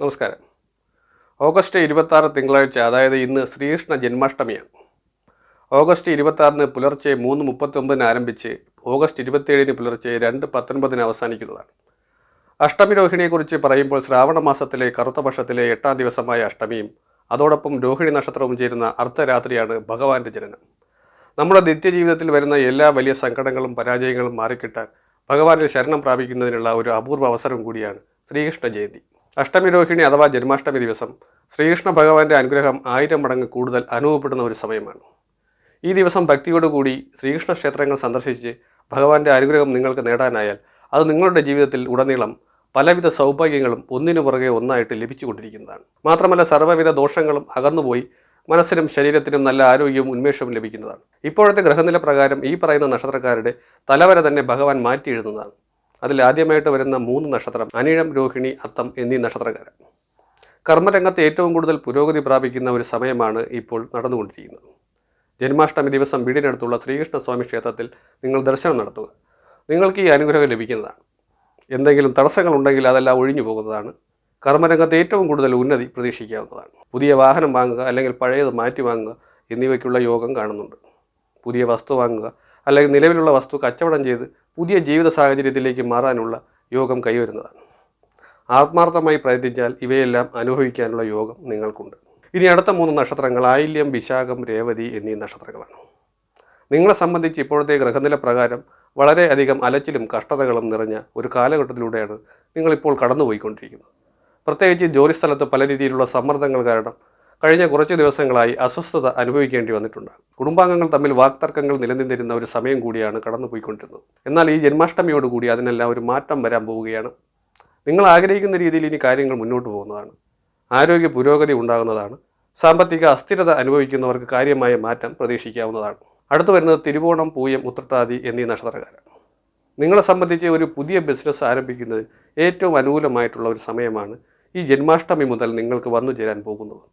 നമസ്കാരം. ഓഗസ്റ്റ് ഇരുപത്താറ് തിങ്കളാഴ്ച അതായത് ഇന്ന് ശ്രീകൃഷ്ണ ജന്മാഷ്ടമിയാണ്. ഓഗസ്റ്റ് ഇരുപത്താറിന് പുലർച്ചെ മൂന്ന് മുപ്പത്തൊമ്പതിന് ആരംഭിച്ച് ഓഗസ്റ്റ് ഇരുപത്തിയേഴിന് പുലർച്ചെ രണ്ട് പത്തൊൻപതിന് അവസാനിക്കുന്നതാണ്. അഷ്ടമി രോഹിണിയെക്കുറിച്ച് പറയുമ്പോൾ ശ്രാവണ മാസത്തിലെ കറുത്ത പക്ഷത്തിലെ എട്ടാം ദിവസമായ അഷ്ടമിയും അതോടൊപ്പം രോഹിണി നക്ഷത്രവും ചേരുന്ന അർദ്ധരാത്രിയാണ് ഭഗവാന്റെ ജനനം. നമ്മുടെ നിത്യജീവിതത്തിൽ വരുന്ന എല്ലാ വലിയ സങ്കടങ്ങളും പരാജയങ്ങളും മാറിക്കിട്ടാൻ ഭഗവാനിൽ ശരണം പ്രാപിക്കുന്നതിനുള്ള ഒരു അപൂർവ അവസരം കൂടിയാണ് ശ്രീകൃഷ്ണ ജയന്തി. അഷ്ടമി രോഹിണി അഥവാ ജന്മാഷ്ടമി ദിവസം ശ്രീകൃഷ്ണ ഭഗവാന്റെ അനുഗ്രഹം ആയിരം മടങ്ങ് കൂടുതൽ അനുഭവപ്പെടുന്ന ഒരു സമയമാണ്. ഈ ദിവസം ഭക്തിയോടുകൂടി ശ്രീകൃഷ്ണ ക്ഷേത്രങ്ങൾ സന്ദർശിച്ച് ഭഗവാന്റെ അനുഗ്രഹം നിങ്ങൾക്ക് നേടാനായാൽ അത് നിങ്ങളുടെ ജീവിതത്തിൽ ഉടനീളം പലവിധ സൗഭാഗ്യങ്ങളും ഒന്നിനു പുറകെ ഒന്നായിട്ട് ലഭിച്ചുകൊണ്ടിരിക്കുന്നതാണ്. മാത്രമല്ല സർവവിധ ദോഷങ്ങളും അകന്നുപോയി മനസ്സിനും ശരീരത്തിനും നല്ല ആരോഗ്യവും ഉന്മേഷവും ലഭിക്കുന്നതാണ്. ഇപ്പോഴത്തെ ഗ്രഹനില പ്രകാരം ഈ പറയുന്ന നക്ഷത്രക്കാരുടെ തലവര തന്നെ ഭഗവാൻ മാറ്റി എഴുതുന്നതാണ്. അതിൽ ആദ്യമായിട്ട് വരുന്ന മൂന്ന് നക്ഷത്രം അനിഴം രോഹിണി അത്തം എന്നീ നക്ഷത്രക്കാരൻ കർമ്മരംഗത്ത് ഏറ്റവും കൂടുതൽ പുരോഗതി പ്രാപിക്കുന്ന ഒരു സമയമാണ് ഇപ്പോൾ നടന്നുകൊണ്ടിരിക്കുന്നത്. ജന്മാഷ്ടമി ദിവസം വീടിനടുത്തുള്ള ശ്രീകൃഷ്ണസ്വാമി ക്ഷേത്രത്തിൽ നിങ്ങൾ ദർശനം നടത്തുക. നിങ്ങൾക്ക് ഈ അനുഗ്രഹം ലഭിക്കുന്നതാണ്. എന്തെങ്കിലും തടസ്സങ്ങളുണ്ടെങ്കിൽ അതെല്ലാം ഒഴിഞ്ഞു പോകുന്നതാണ്. കർമ്മരംഗത്ത് ഏറ്റവും കൂടുതൽ ഉന്നതി പ്രതീക്ഷിക്കാവുന്നതാണ്. പുതിയ വാഹനം വാങ്ങുക അല്ലെങ്കിൽ പഴയത് മാറ്റി വാങ്ങുക എന്നിവയ്ക്കുള്ള യോഗം കാണുന്നുണ്ട്. പുതിയ വസ്തു വാങ്ങുക അല്ലെങ്കിൽ നിലവിലുള്ള വസ്തു കച്ചവടം ചെയ്ത് പുതിയ ജീവിത സാഹചര്യത്തിലേക്ക് മാറാനുള്ള യോഗം കൈവരുന്നതാണ്. ആത്മാർത്ഥമായി പ്രയത്നിച്ചാൽ ഇവയെല്ലാം അനുഭവിക്കാനുള്ള യോഗം നിങ്ങൾക്കുണ്ട്. ഇനി അടുത്ത മൂന്ന് നക്ഷത്രങ്ങൾ ആയില്യം വിശാഖം രേവതി എന്നീ നക്ഷത്രങ്ങളാണ്. നിങ്ങളെ സംബന്ധിച്ച് ഇപ്പോഴത്തെ ഗ്രഹനില പ്രകാരം വളരെയധികം അലച്ചിലും കഷ്ടതകളും നിറഞ്ഞ ഒരു കാലഘട്ടത്തിലൂടെയാണ് നിങ്ങളിപ്പോൾ കടന്നുപോയിക്കൊണ്ടിരിക്കുന്നത്. പ്രത്യേകിച്ച് ജോലിസ്ഥലത്ത് പല രീതിയിലുള്ള സമ്മർദ്ദങ്ങൾ കാരണം കഴിഞ്ഞ കുറച്ച് ദിവസങ്ങളായി അസ്വസ്ഥത അനുഭവിക്കേണ്ടി വന്നിട്ടുണ്ട്. കുടുംബാംഗങ്ങൾ തമ്മിൽ വാക്തർക്കങ്ങൾ നിലനിന്നിരുന്ന ഒരു സമയം കൂടിയാണ് കടന്നുപോയിക്കൊണ്ടിരുന്നത്. എന്നാൽ ഈ ജന്മാഷ്ടമിയോടുകൂടി അതിനെല്ലാം ഒരു മാറ്റം വരാൻ പോവുകയാണ്. നിങ്ങൾ ആഗ്രഹിക്കുന്ന രീതിയിൽ ഇനി കാര്യങ്ങൾ മുന്നോട്ട് പോകുന്നതാണ്. ആരോഗ്യ പുരോഗതി ഉണ്ടാകുന്നതാണ്. സാമ്പത്തിക അസ്ഥിരത അനുഭവിക്കുന്നവർക്ക് കാര്യമായ മാറ്റം പ്രതീക്ഷിക്കാവുന്നതാണ്. അടുത്തു വരുന്നത് തിരുവോണം പൂയം ഉത്രട്ടാതി എന്നീ നക്ഷത്രകാരം നിങ്ങളെ സംബന്ധിച്ച് ഒരു പുതിയ ബിസിനസ് ആരംഭിക്കുന്നത് ഏറ്റവും അനുകൂലമായിട്ടുള്ള ഒരു സമയമാണ് ഈ ജന്മാഷ്ടമി മുതൽ നിങ്ങൾക്ക് വന്നു ചേരാൻ പോകുന്നത്.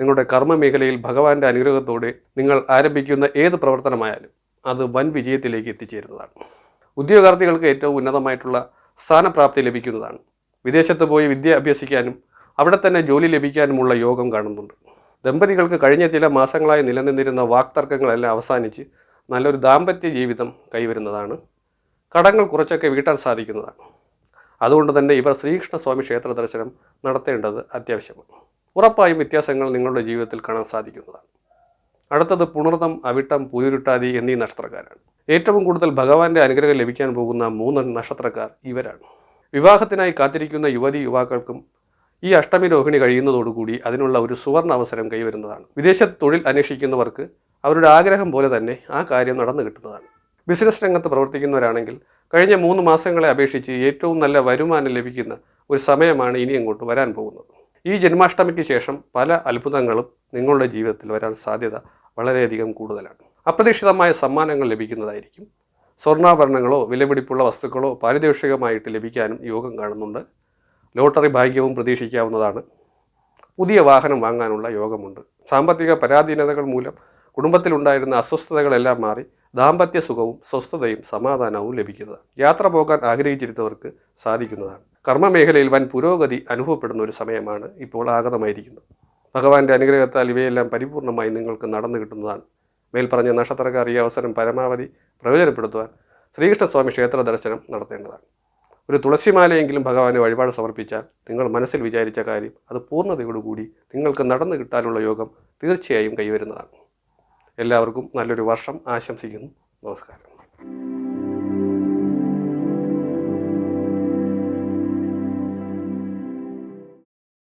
നിങ്ങളുടെ കർമ്മ മേഖലയിൽ ഭഗവാന്റെ അനുഗ്രഹത്തോടെ നിങ്ങൾ ആരംഭിക്കുന്ന ഏത് പ്രവർത്തനമായാലും അത് വൻ വിജയത്തിലേക്ക് എത്തിച്ചേരുന്നതാണ്. ഉദ്യോഗാർത്ഥികൾക്ക് ഏറ്റവും ഉന്നതമായിട്ടുള്ള സ്ഥാനപ്രാപ്തി ലഭിക്കുന്നതാണ്. വിദേശത്ത് പോയി വിദ്യ അഭ്യസിക്കാനും അവിടെ തന്നെ ജോലി ലഭിക്കാനുമുള്ള യോഗം കാണുന്നുണ്ട്. ദമ്പതികൾക്ക് കഴിഞ്ഞ ചില മാസങ്ങളായി നിലനിന്നിരുന്ന വാക്തർക്കങ്ങളെല്ലാം അവസാനിച്ച് നല്ലൊരു ദാമ്പത്യ ജീവിതം കൈവരുന്നതാണ്. കടങ്ങൾ കുറച്ചൊക്കെ വീട്ടാൻ സാധിക്കുന്നതാണ്. അതുകൊണ്ട് തന്നെ ഇവർ ശ്രീകൃഷ്ണസ്വാമി ക്ഷേത്ര ദർശനം നടത്തേണ്ടത് അത്യാവശ്യമാണ്. ഉറപ്പായും വ്യത്യാസങ്ങൾ നിങ്ങളുടെ ജീവിതത്തിൽ കാണാൻ സാധിക്കുന്നതാണ്. അടുത്തത് പുണർതം അവിട്ടം പുരുരുട്ടാതി എന്നീ നക്ഷത്രക്കാരാണ്. ഏറ്റവും കൂടുതൽ ഭഗവാന്റെ അനുഗ്രഹം ലഭിക്കാൻ പോകുന്ന മൂന്ന് നക്ഷത്രക്കാർ ഇവരാണ്. വിവാഹത്തിനായി കാത്തിരിക്കുന്ന യുവതി യുവാക്കൾക്കും ഈ അഷ്ടമി രോഹിണി കഴിയുന്നതോടുകൂടി അതിനുള്ള ഒരു സുവർണ അവസരം കൈവരുന്നതാണ്. വിദേശത്ത് തൊഴിൽ അന്വേഷിക്കുന്നവർക്ക് അവരുടെ ആഗ്രഹം പോലെ തന്നെ ആ കാര്യം നടന്നു കിട്ടുന്നതാണ്. ബിസിനസ് രംഗത്ത് പ്രവർത്തിക്കുന്നവരാണെങ്കിൽ കഴിഞ്ഞ മൂന്ന് മാസങ്ങളെ അപേക്ഷിച്ച് ഏറ്റവും നല്ല വരുമാനം ലഭിക്കുന്ന ഒരു സമയമാണ് ഇനി അങ്ങോട്ട് വരാൻ പോകുന്നത്. ഈ ജന്മാഷ്ടമിക്ക് ശേഷം പല അത്ഭുതങ്ങളും നിങ്ങളുടെ ജീവിതത്തിൽ വരാൻ സാധ്യത വളരെയധികം കൂടുതലാണ്. അപ്രതീക്ഷിതമായ സമ്മാനങ്ങൾ ലഭിക്കുന്നതായിരിക്കും. സ്വർണാഭരണങ്ങളോ വിലപിടിപ്പുള്ള വസ്തുക്കളോ പാരിതോഷികമായിട്ട് ലഭിക്കാനും യോഗം കാണുന്നുണ്ട്. ലോട്ടറി ഭാഗ്യവും പ്രതീക്ഷിക്കാവുന്നതാണ്. പുതിയ വാഹനം വാങ്ങാനുള്ള യോഗമുണ്ട്. സാമ്പത്തിക പരാധീനതകൾ മൂലം കുടുംബത്തിലുണ്ടായിരുന്ന അസ്വസ്ഥതകളെല്ലാം മാറി ദാമ്പത്യ സുഖവും സ്വസ്ഥതയും സമാധാനവും ലഭിക്കുന്നതാണ് യാത്ര പോകാൻ ആഗ്രഹിച്ചിരുന്നവർക്ക് സാധിക്കുന്നതാണ്. കർമ്മമേഖലയിൽ വൻ പുരോഗതി അനുഭവപ്പെടുന്ന ഒരു സമയമാണ് ഇപ്പോൾ ആഗതമായിരിക്കുന്നത്. ഭഗവാന്റെ അനുഗ്രഹത്താൽ ഇവയെല്ലാം പരിപൂർണമായി നിങ്ങൾക്ക് നടന്നു കിട്ടുന്നതാണ്. മേൽപ്പറഞ്ഞ നക്ഷത്രക്കാർ ഈ അവസരം പരമാവധി പ്രയോജനപ്പെടുത്തുവാൻ ശ്രീകൃഷ്ണസ്വാമി ക്ഷേത്ര ദർശനം നടത്തേണ്ടതാണ്. ഒരു തുളസിമാലയെങ്കിലും ഭഗവാന് വഴിപാട് സമർപ്പിച്ചാൽ നിങ്ങൾ മനസ്സിൽ വിചാരിച്ച കാര്യം അത് പൂർണതയോടുകൂടി നിങ്ങൾക്ക് നടന്നു കിട്ടാനുള്ള യോഗം തീർച്ചയായും കൈവരുന്നതാണ്. എല്ലാവർക്കും നല്ലൊരു വർഷം ആശംസിക്കുന്നു. നമസ്കാരം.